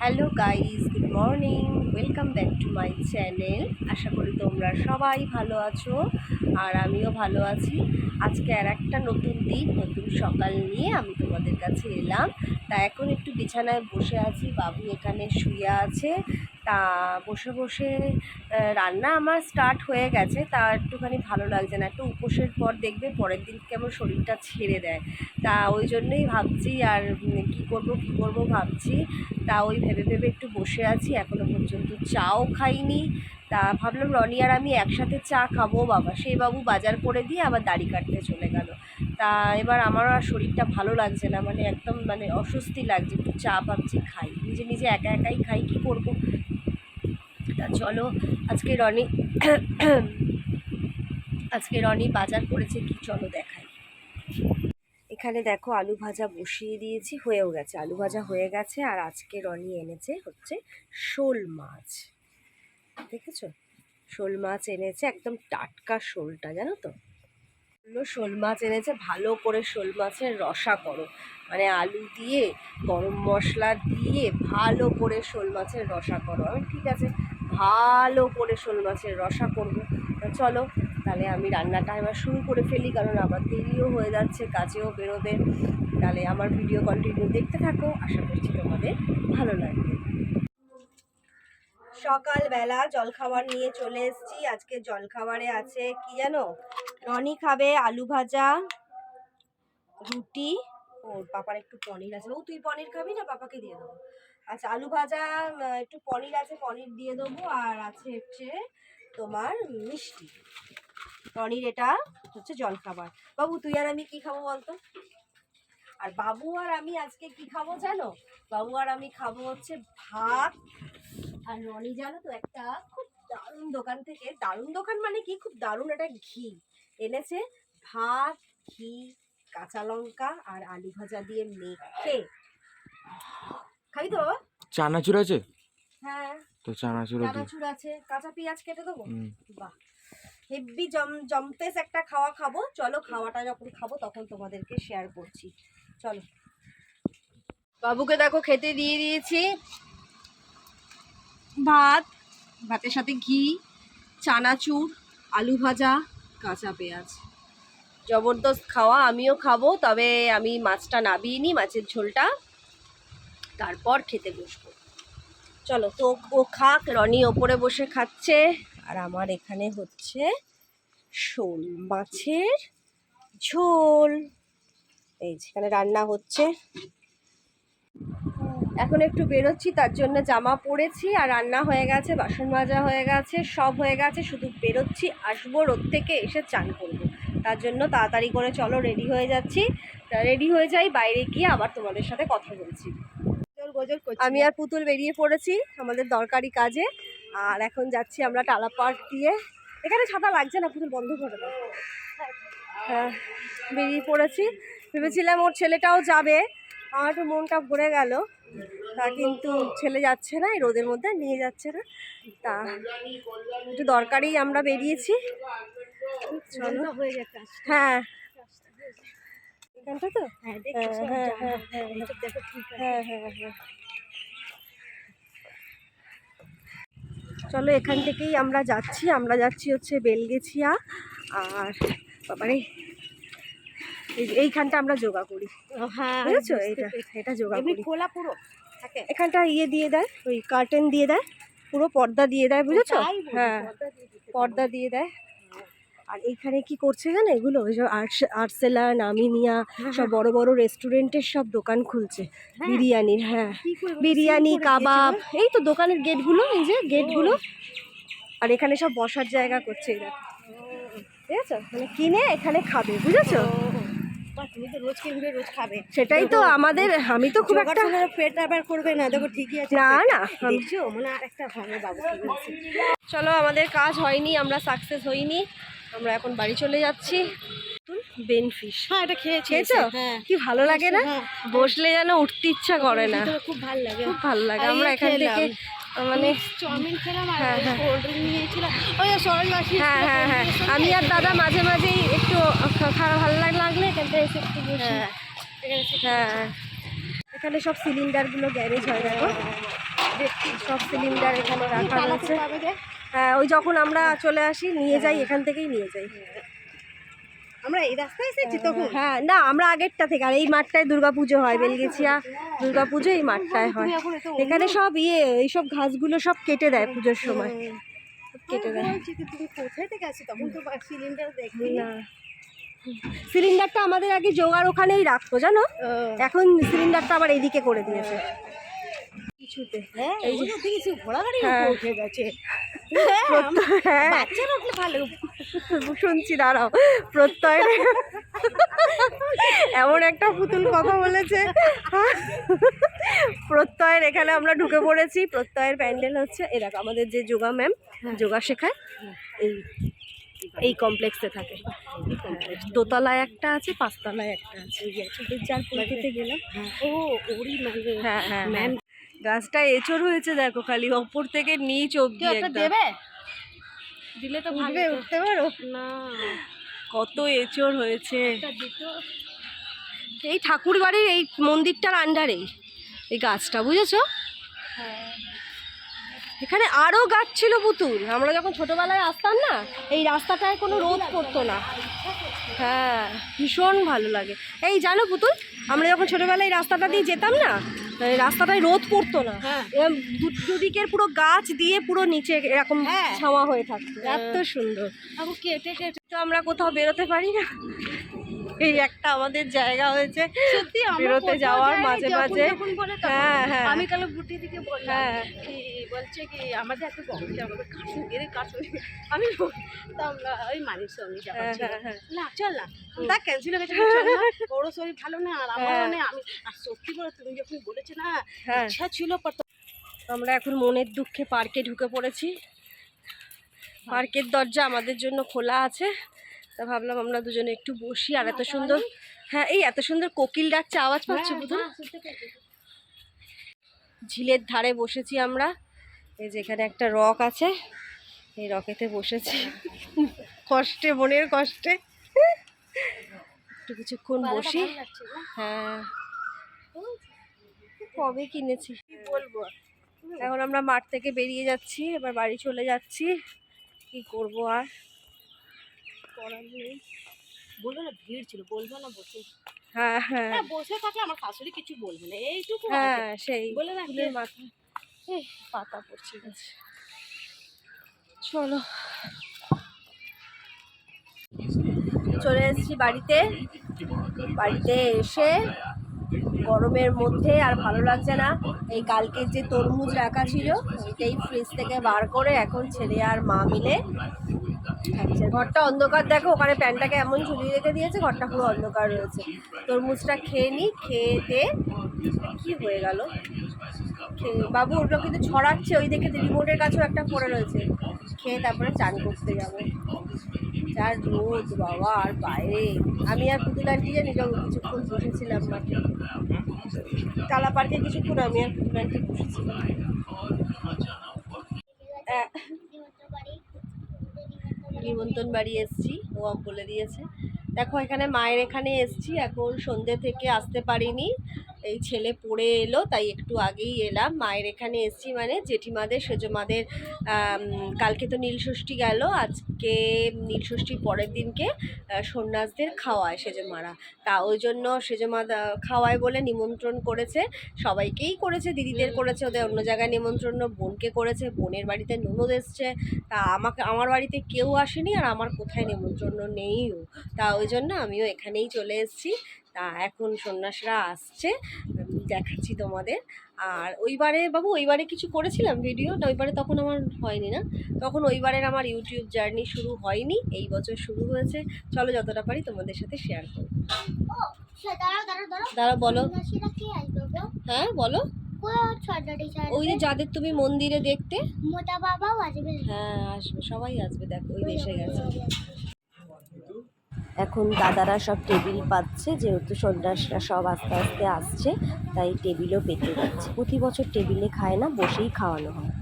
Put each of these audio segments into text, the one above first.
Hello guys good morning. Welcome back to my channel. আশা করি তোমরা সবাই ভালো আছো আর আমিও ভালো আছি। আজকে আর একটা নতুন দিন, নতুন সকাল নিয়ে আমি তোমাদের কাছে এলাম। তা এখন একটু বিছানায় বসে আছি, বাবু এখানে শুয়ে আছে। তা বসে বসে রান্না আমার স্টার্ট হয়ে গেছে। তা একটুখানি ভালো লাগছে না। একটু উপোসের পর দেখবে পরের দিন কেমন শরীরটা ছেড়ে দেয়। তা ওই জন্যই ভাবছি আর কী করব কী করব ভাবছি। তা ওই ভেবে ভেবে একটু বসে আছি। এখনও পর্যন্ত চাও খাইনি। তা ভাবলাম রনি আর আমি একসাথে চা খাব বাবা। সেই বাবু বাজার করে দিয়ে আবার দাড়ি কাটতে চলে গেল। তা এবার আমারও আর শরীরটা ভালো লাগছে না মানে একদম মানে অস্বস্তি লাগছে, একটু চা ভাবছি খাই, নিজে নিজে একা একাই খাই, কী করব? তা চলো, আজকে রনি আজকে রনি বাজার করেছে, কি চলো দেখাই। এখানে দেখো আলু ভাজা বসিয়ে দিয়েছি, হয়েও গেছে, আলু ভাজা হয়ে গেছে, আর আজকে রনি এনেছে হচ্ছে শোল মাছ। দেখেছ? শোল মাছ এনেছে, একদম টাটকা শোলটা, জানো তো? শোল মাছ এনেছে, ভালো করে শোল মাছের রসা করো। মানে আলু দিয়ে, গরম মশলা দিয়ে ভালো করে শোল মাছের রসা করো। আমি ঠিক আছে, ভালো করে শোল মাছের রসা করব। চলো, তাহলে আমি রান্নাটা এবার শুরু করে ফেলি, কারণ আমার দেরিও হয়ে যাচ্ছে, কাজেও বেরোবে। তাহলে আমার ভিডিও কন্টিনিউ দেখতে থাকো, আশা করছি তোমাদের ভালো লাগবে। সকালবেলা জলখাবার নিয়ে চলে এসেছি। আজকে জলখাবারে আছে কি জানো? রনি খাবে আলু ভাজা, রুটি। ওর পাপার একটু পনির আছে। ও, তুই পনির খাবি না? পাপাকে দিয়ে দেবো। আচ্ছা আলু ভাজা একটু পনির আছে, পনির দিয়ে দেবো। আর আছে হচ্ছে তোমার মিষ্টি। রনির এটা হচ্ছে জলখাবার। বাবু, তুই আর আমি কি খাব বলতো? আর বাবু আর আমি আজকে কি খাব জানো? বাবু আর আমি খাব হচ্ছে ভাত। আর রনি জানো তো একটা খুব দারুণ দোকান থেকে, দারুণ দোকান মানে কি? খুব দারুণ একটা ঘি। এনেছে ভাত ঘি কাঁচা লঙ্কা আর আলু ভাজা দিয়ে মেখে। খাই তো চানাচুর আছে? হ্যাঁ। তো চানাচুর চানাচুর আছে। কাঁচা পেঁয়াজ কেটে দেবো। বাহ। হেভি জম জম্পেস একটা খাওয়া খাব। চলো খাওয়াটা যখন খাব তখন তোমাদেরকে শেয়ার করছি। চলো। বাবুকে দেখো খেতে দিয়ে দিয়েছি। ভাত ভাতের সাথে ঘি চানাচুর আলু ভাজা কাঁচা পেঁয়াজ। জবরদস্ত খাওয়া আমিও খাব, তবে আমি মাছটা নাবিয়ে নিই, মাছের ঝোলটা। তারপর খেতে বসবো। চলো, তো ও খাক, রনি ওপরে বসে খাচ্ছে। আর আমার এখানে হচ্ছে শোল মাছের ঝোল। এই যেখানে রান্না হচ্ছে। এখন একটু বেরোচ্ছি তার জন্য জামা পরেছি আর রান্না হয়ে গেছে বাসন মাজা হয়ে গেছে সব হয়ে গেছে শুধু বেরোচ্ছি আসব রোদ থেকে এসে চান করব। তার জন্য তাড়াতাড়ি করে চলো রেডি হয়ে যাচ্ছি। রেডি হয়ে যাই বাইরে গিয়ে আবার তোমাদের সাথে কথা বলছি। আমি আর পুতুল বেরিয়ে পড়েছি আমাদের দরকারি কাজে। আর এখন যাচ্ছি আমরা টালা পার্ক দিয়ে। এখানে ছাতা লাগছে না পুতুল বন্ধ করে দাও। হ্যাঁ বেরিয়ে পড়েছি। ভেবেছিলাম ওর ছেলেটাও যাবে। আমার একটু মনটা ভরে গেল। তা কিন্তু ছেলে যাচ্ছে না এই রোদের মধ্যে নিয়ে যাচ্ছে না। তা একটু দরকারি আমরা বেরিয়েছি। চলো। হয়ে এখানটা তো হ্যাঁ। হ্যাঁ হ্যাঁ হ্যাঁ। চলো এখান থেকেই আমরা যাচ্ছি। আমরা যাচ্ছি হচ্ছে বেলগেছিয়া। আর বাবারে এইখানটা আমরা যোগা করি। হ্যাঁ বুঝেছ? এটা এটা যোগা করি। খোলা পুরো এখানটা ইয়ে দিয়ে দেয় ওই কার্টেন দিয়ে দেয় পুরো পর্দা দিয়ে দেয় বুঝেছ? হ্যাঁ পর্দা দিয়ে দিয়ে আর এইখানে কি করছে জানো এগুলো? ওই সব আর্টসেলা নামিনিয়া সব বড় বড় রেস্টুরেন্টের সব দোকান খুলছে। হ্যাঁ। বিরিয়ানির হ্যাঁ। বিরিয়ানি কাবাব এই তো দোকানের গেটগুলো এই যে গেটগুলো। আর এখানে সব বসার জায়গা করছে দেখো। ঠিক আছে মানে কিনে এখানে খাবে বুঝেছ? তুমি তো রোজ কিনবে রোজ খাবে। সেটাই তো আমাদের আমি তো খুব একটা পেট আবার করবে না। দেখো ঠিকই আছে। না না দেখছ মানে আর একটা হবে বাবু চলো আমাদের কাজ হয়নি আমরা সাকসেস হইনি। আমরা এখন বাড়ি চলে যাচ্ছি। বেনফিশ হ্যাঁ এটা খেয়েছি খেয়েছো? হ্যাঁ। কি ভালো লাগে না? হ্যাঁ। বসলে যেন উঠতে ইচ্ছা করে না। খুব ভালো লাগে। খুব ভালো লাগে। আমরা এখান থেকে মানে চাউমিন খেলাম আর হ্যাঁ, হ্যাঁ। কোল্ড ড্রিঙ্ক নিয়েছিলাম। ওই সবাই মাসি হ্যাঁ হ্যাঁ হ্যাঁ। আমি আর দাদা মাঝে মাঝেই একটু খারাপ ভালো লাগ- লাগলে এখান হ্যাঁ। হ্যাঁ। এখানে সব সিলিন্ডারগুলো গ্যারেজ হয় দেখো। সব সিলিন্ডার এখানে রাখা রয়েছে। হ্যাঁ ওই যখন আমরা চলে আসি নিয়ে যাই এখান থেকেই নিয়ে যাই। আমরা এই রাস্তায় এসেছি তখন? হ্যাঁ না আমরা আগেরটা থেকে আর এই মাঠটায় দুর্গাপুজো হয় বেলগেছিয়া দুর্গাপুজো এই মাঠটায় হয় এখানে সব ইয়ে এইসব ঘাসগুলো সব কেটে দেয় পুজোর সময়। কেটে দেয়। তুমি কোথায় থেকে আসি তখন তো সিলিন্ডার দেখি। না। সিলিন্ডারটা আমাদের আগে জোগাড় ওখানেই রাখতো জানো? এখন সিলিন্ডারটা আবার এইদিকে করে দিয়েছে। কিছুতে। হ্যাঁ এই ঘোড়া গাড়ি হ্যাঁ। উঠে গেছে। হ্যাঁ শুনছি দাঁড়াও। প্রত্যয় এমন একটা পুতুল কথা বলেছে। প্রত্যয়ের এখানে আমরা ঢুকে পড়েছি। প্রত্যয়ের প্যান্ডেল হচ্ছে এ দেখো আমাদের যে যোগা ম্যাম যোগা শেখায়। এই এই কমপ্লেক্সে থাকে। দোতলায় একটা আছে পাঁচতলায় একটা আছে। গেলাম ও ওরই মানে হ্যাঁ হ্যাঁ ম্যাম গাছটা এচড় হয়েছে দেখো খালি ওপর থেকে নিচ অব্দি দেবে? দিলে তো হতো। উঠতে পারো। না। কত এচড় হয়েছে। এই ঠাকুর বাড়ির এই মন্দিরটার আন্ডারেই এই গাছটা বুঝেছ? হ্যাঁ। এখানে আরও গাছ ছিল পুতুল। আমরা যখন ছোটবেলায় আসতাম না এই রাস্তাটায় কোনো রোদ পড়তো না। হ্যাঁ ভীষণ ভালো লাগে। এই জানো পুতুল আমরা যখন ছোটবেলায় এই রাস্তাটা দিয়ে যেতাম না রাস্তাটায় রোদ পড়তো না। হ্যাঁ। দুদিকের পুরো গাছ দিয়ে পুরো নিচে এরকম হ্যাঁ। ছাওয়া হয়ে থাকতো। এত সুন্দর। কেটে কেটে। তো আমরা কোথাও বেরোতে পারি না। এই একটা আমাদের জায়গা হয়েছে সত্যি আমরা বেরোতে যাওয়ার মাঝে মাঝে বলে। হ্যাঁ, হ্যাঁ। আমি তাহলে বুটি থেকে বললাম হ্যাঁ। কি বলছে কি আমাদের এত গরম আমাদের আমি আমরা ওই মানুষ সঙ্গে হ্যাঁ। না চল না তা ক্যান্সেল হয়ে গেছে ওরও শরীর ভালো না আর আমারও হ্যাঁ। নেই আমি আর সত্যি করে তুমি যখন বলেছ না ইচ্ছা ছিল আমরা এখন মনের দুঃখে পার্কে ঢুকে পড়েছি পার্কের দরজা আমাদের জন্য খোলা আছে তা ভাবলাম আমরা দুজনে একটু বসি আর এত সুন্দর হ্যাঁ এই এত সুন্দর কোকিল ডাকছে আওয়াজ পাচ্ছ হ্যাঁ, বুঝুন হ্যাঁ। ঝিলের ধারে বসেছি আমরা। এই যে এখানে একটা রক আছে এই রকেতে বসেছি। কষ্টে মনের কষ্টে। একটু কিছুক্ষণ বসি? হ্যাঁ। কবে কিনেছি? কি বলব? এখন আমরা মাঠ থেকে বেরিয়ে যাচ্ছি এবার বাড়ি চলে যাচ্ছি। কি করব আর? করার নেই। বলব না ভিড় ছিল বলব না বসে। হ্যাঁ হ্যাঁ। হ্যাঁ, বসে থাকলে আমার শাশুড়ি কিছু বলবে না এইটুকু হ্যাঁ সেই বলে না ফুলের মাথা পাতা পড়ছে। চলো। চলে এসেছি বাড়িতে। বাড়িতে এসে গরমের মধ্যে আর ভালো লাগছে না। এই কালকের যে তরমুজ রাখা ছিল, ওইটাই ফ্রিজ থেকে বার করে এখন ছেলে আর মা মিলে ঘরটা অন্ধকার, দেখো, ওখানে প্যান্টটাকে এমন ঝুলিয়ে রেখে দিয়েছে, ঘরটা পুরো অন্ধকার রয়েছে। তরমুজটা খেয়ে নিই খেয়ে দিয়ে কি হয়ে গেল? বাবু ওটা কিন্তু ছড়াচ্ছে, ওই দিকে রিমোটের কাছেও একটা পড়ে রয়েছে। খেয়ে তারপরে চান করতে যাব। যার রোদ, বাবা, আর বাইরে। আমি আর পুতুল আন্টি জানি, যখন কিছুক্ষণ বসেছিলাম মাঠে। টালা পার্কে কিছুক্ষণ আমি আর পুতুল আন্টি বসেছিলাম। নিমন্ত্রণ বাড়ি এসছি, ও বলে দিয়েছে। দেখো, এখানে মায়ের এখানে এসছি, এখন সন্ধ্যে থেকে আসতে পারিনি। এই ছেলে পড়ে এলো তাই একটু আগেই এলাম। মায়ের এখানে এসছি মানে জেঠিমাদের সেজমাদের কালকে তো নীলষষ্ঠী গেল আজকে নীলষষ্ঠীর পরের দিনকে সন্ন্যাসদের খাওয়ায় সেজমারা। তা ওই জন্য সেজমা খাওয়ায় বলে নিমন্ত্রণ করেছে। সবাইকেই করেছে দিদিদের করেছে ওদের অন্য জায়গায় নিমন্ত্রণ বোনকে করেছে বোনের বাড়িতে ননদ এসছে। তা আমাকে আমার বাড়িতে কেউ আসেনি আর আমার কোথায় নিমন্ত্রণ নেইও। তা ওই জন্য আমিও এখানেই চলে এসেছি। তা এখন সন্ন্যাসরা আসছে দেখাচ্ছি তোমাদের। আর ওইবারে বাবু ওইবারে কিছু করেছিলাম ভিডিও না ওইবারে তখন আমার হয়নি না। তখন ওইবারের আমার ইউটিউব জার্নি শুরু হয়নি এই বছর শুরু হয়েছে। চলো যতটা পারি তোমাদের সাথে শেয়ার করো। দাঁড়াও দাঁড়াও দাঁড়াও। দাঁড়া বলো। হ্যাঁ বলো। ওই যে যাদের তুমি মন্দিরে দেখতে। মোটা বাবাও আসবে? হ্যাঁ আসবে সবাই আসবে দেখো ওই এসে গেছে। এখন দাদারা সব টেবিল পাচ্ছে যেহেতু সন্ন্যাসরা সব আস্তে আস্তে আসছে তাই টেবিলও পেতে যাচ্ছে। প্রতি বছর টেবিলে খায় না বসেই খাওয়ানো হয়।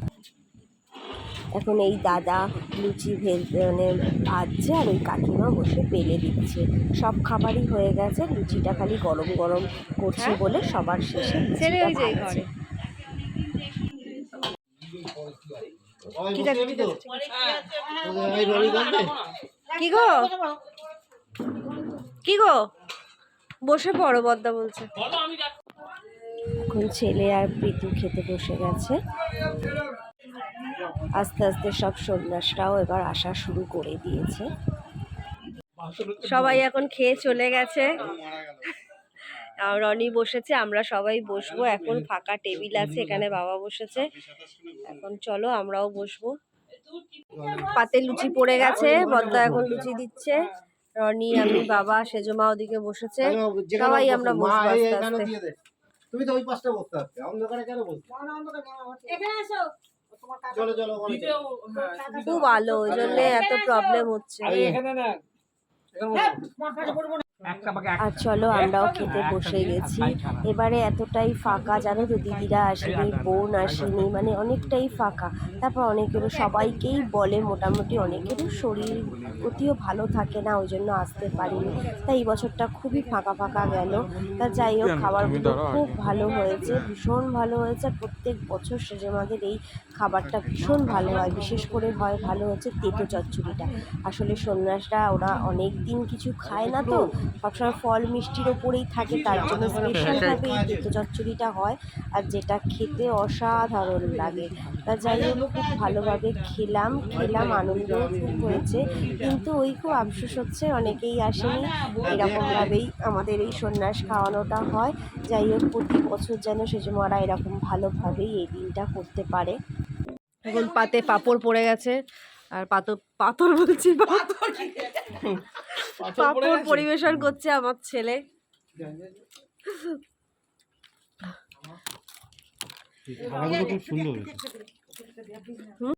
এখন এই দাদা লুচি ভেজ মানে ভাজছে আর ওই কাকিমা বসে পেলে দিচ্ছে। সব খাবারই হয়ে গেছে লুচিটা খালি গরম গরম করছে বলে সবার শেষে রবিবারে কি গো? কি গো? বসে পড়ো বদ্দা বলছে। এখন ছেলে আর প্রীতু খেতে বসে গেছে। আস্তে আস্তে সব সন্ন্যাসরাও এবার আসা শুরু করে দিয়েছে। সবাই এখন খেয়ে চলে গেছে। রনি বসেছে আমরা সবাই বসবো। এখন ফাঁকা টেবিল আছে এখানে বাবা বসেছে। এখন চলো আমরাও বসবো। পাতে লুচি পড়ে গেছে বদ্দা এখন লুচি দিচ্ছে। রনি আমি বাবা সেজমা ওদিকে বসেছে। সবাই আমরা বসে আস্তে আস্তে। তুমি তো ওই পাশটা বসতে আছো। অন্ধকারে কেন চলো চলো ওখানে চলো। খুব আলো ওই জন্য এত প্রবলেম হচ্ছে। আর চলো আমরাও খেতে বসে গেছি। এবারে এতটাই ফাঁকা জানো তো দিদিরা আসেনি বোন আসেনি মানে অনেকটাই ফাঁকা। তারপর অনেকেরও সবাইকেই বলে মোটামুটি অনেকেরও শরীর অতিও ভালো থাকে না ওই জন্য আসতে পারিনি। তাই এই বছরটা খুবই ফাঁকা ফাঁকা গেল। তা যাই হোক খাবারগুলো খুব ভালো হয়েছে ভীষণ ভালো হয়েছে। আর প্রত্যেক বছর সেজমাদের এই খাবারটা ভীষণ ভালো হয়। বিশেষ করে হয় ভালো হচ্ছে তেতো চচ্চড়িটা। আসলে সন্ন্যাসরা ওরা অনেক দিন কিছু খায় না তো, সবসময় ফল মিষ্টির ওপরেই থাকে, তার জন্য স্পেশালভাবে এই তেতো চচ্চড়িটা হয় আর যেটা খেতে অসাধারণ লাগে। তা যাই হোক, খুব ভালোভাবে খেলাম খেলাম আনন্দ খুব হয়েছে। কিন্তু ওই খুব আফসোস হচ্ছে, অনেকেই আসেনি। এরকমভাবেই আমাদের এই সন্ন্যাস খাওয়ানোটা হয়। যাই হোক, প্রতি বছর যেন সেজমারা এরকম ভালোভাবেই এই দিনটা করতে পারে। এখন পাতে পাপড় পড়ে গেছে। আর পাতর পাথর বলছি পাপড় পরিবেশন করছে আমার ছেলে। খুব সুন্দর হয়েছে।